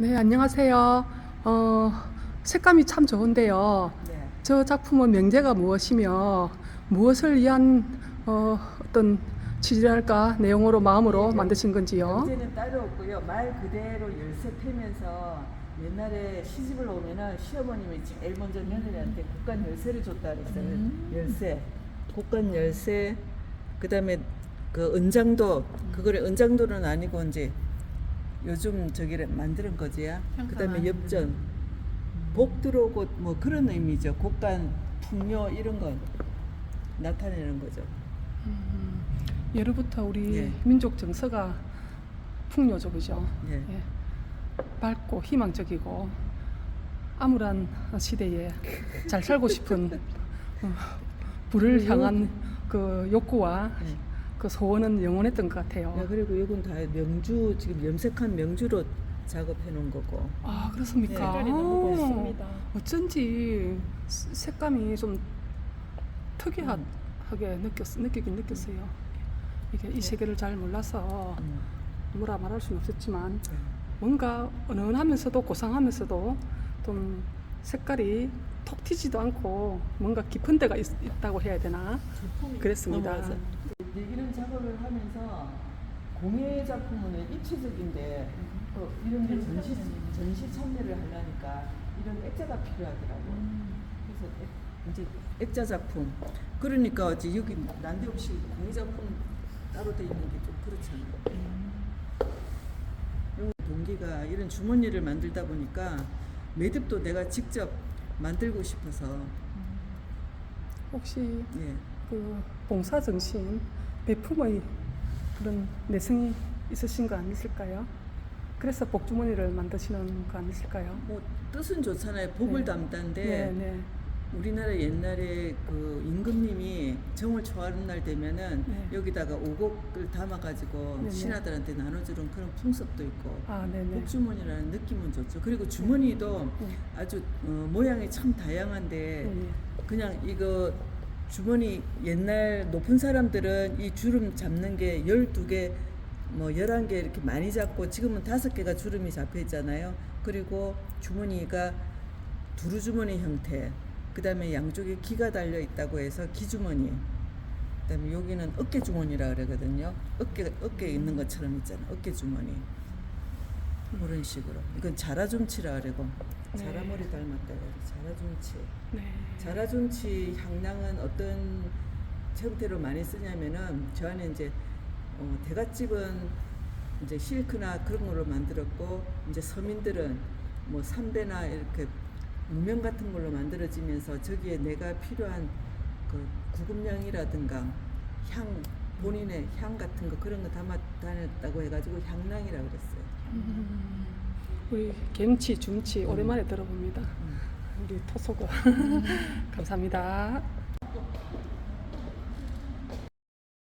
네, 안녕하세요. 어, 색감이 참 좋은데요. 네. 저 작품은 명제가 무엇이며 무엇을 위한 어, 어떤 취 지랄까 내용으로 마음으로 만드신 건지요? 문제는 따로 없고요. 말 그대로 열쇠 패면서 옛날에 시집을 오면은 시어머님이 제일 먼저 며느리한테 국간 열쇠를 줬다 그랬어요. 음. 열쇠. 국간 열쇠. 그다음에 그 은장도 그거를 은장도는 아니고 이제 요즘 저기를 만드는 거지야. 그다음에 엽전. 복 들어오고 뭐 그런 의미죠. 국간 풍요 이런 건 나타내는 거죠. 음, 예로부터 우리 예. 민족 정서가 풍요죠, 그죠? 예. 예. 밝고 희망적이고 암울한 시대에 잘 살고 싶은 어, 불을 향한 그 욕구와 네. 그 소원은 영원했던 것 같아요. 야, 그리고 이건 다 명주 지금 염색한 명주로 작업해 놓은 거고. 아 그렇습니까? 색깔이 너무 멋있습니다. 어쩐지 스- 색감이 좀 특이하게 느꼈 느끼긴 느꼈어요. 이게 이 세계를 잘 몰라서 음. 뭐라 말할 수는 없었지만 네. 뭔가 은은하면서도 고상하면서도 좀 색깔이 톡 튀지도 않고 뭔가 깊은 데가 있, 다고 해야 되나 그랬습니다. 이런 작업을 하면서 공예 작품은 입체적인데 또 이런 데 전시 전시 참여를 하려니까 이런 액자가 필요하더라고. 그래서 액, 이제 액자 작품. 그러니까 이제 여기 난데없이 공예 작품 따로 돼 있는 게 좀 그렇잖아. 이런 동기가 이런 주머니를 만들다 보니까 매듭도 내가 직접 만들고 싶어서 혹시 예. 그 봉사 정신 배품의 그런 내성이 있으신 거 아니실까요? 그래서 복주머니를 만드시는 거 아니실까요? 뭐 뜻은 좋잖아요. 복을 네. 담다인데 네, 네. 우리나라 옛날에 그 임금님이 정을 초하는 날 되면은 네. 여기다가 오곡을 담아가지고 네, 네. 신하들한테 나눠주는 그런 풍습도 있고 아, 네, 네. 복주머니라는 느낌은 좋죠. 그리고 주머니도 네. 아주 어, 모양이 참 다양한데 네, 네. 그냥 이거 주머니 옛날 높은 사람들은 이 주름 잡는 게 12개 뭐 11개 이렇게 많이 잡고 지금은 다섯 개가 주름이 잡혀 있잖아요. 그리고 주머니가 두루 주머니 형태. 그 다음에 양쪽에 기가 달려 있다고 해서 기주머니. 그 다음에 여기는 어깨 주머니라 그러거든요. 어깨 어깨에 있는 것처럼 있잖아. 어깨 주머니. 그런 식으로. 이건 자라줌치라 그러고 네. 자라머리 닮았다 그래. 자라줌치. 네. 자라준치 향낭은 어떤 형태로 많이 쓰냐면은 저 안에 이제 어, 대갓집은 이제 실크나 그런 걸로 만들었고 이제 서민들은 뭐 삼배나 이렇게 무명 같은 걸로 만들어지면서 저기에 내가 필요한 그 구급량이라든가 향 본인의 향 같은 거 그런 거 담아 다녔다고 해가지고 향낭이라 그랬어요. 음, 우리 gem치, 줌치 오랜만에 들어봅니다. 음. 우리 토속어. 감사합니다.